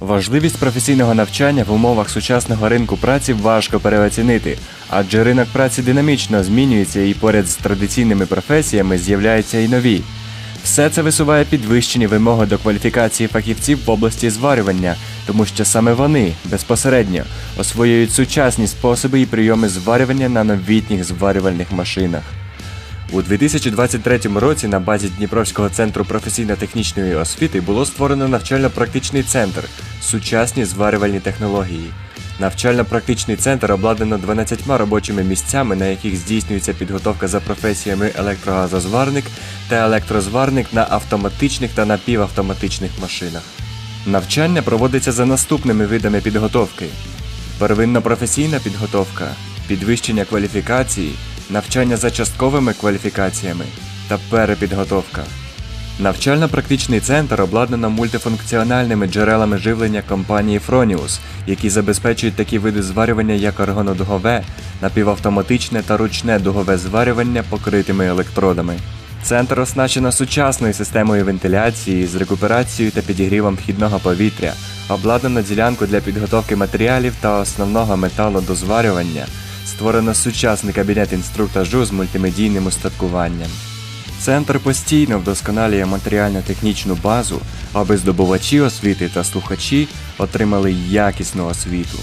Важливість професійного навчання в умовах сучасного ринку праці важко переоцінити, адже ринок праці динамічно змінюється і поряд з традиційними професіями з'являються і нові. Все це висуває підвищені вимоги до кваліфікації фахівців в області зварювання, тому що саме вони безпосередньо освоюють сучасні способи і прийоми зварювання на новітніх зварювальних машинах. У 2023 році на базі Дніпровського центру професійно-технічної освіти було створено навчально-практичний центр Сучасні зварювальні технології. Навчально-практичний центр обладнано 12 робочими місцями, на яких здійснюється підготовка за професіями електрогазозварник та електрозварник на автоматичних та напівавтоматичних машинах. Навчання проводиться за наступними видами підготовки: первинно-професійна підготовка, підвищення кваліфікації, навчання за частковими кваліфікаціями та перепідготовка. Навчально-практичний центр обладнано мультифункціональними джерелами живлення компанії Fronius, які забезпечують такі види зварювання, як органодугове, напівавтоматичне та ручне дугове зварювання покритими електродами. Центр оснащено сучасною системою вентиляції з рекуперацією та підігрівом вхідного повітря, обладнано ділянку для підготовки матеріалів та основного металу до зварювання, створено сучасний кабінет інструктажу з мультимедійним устаткуванням. Центр постійно вдосконалює матеріально-технічну базу, аби здобувачі освіти та слухачі отримали якісну освіту.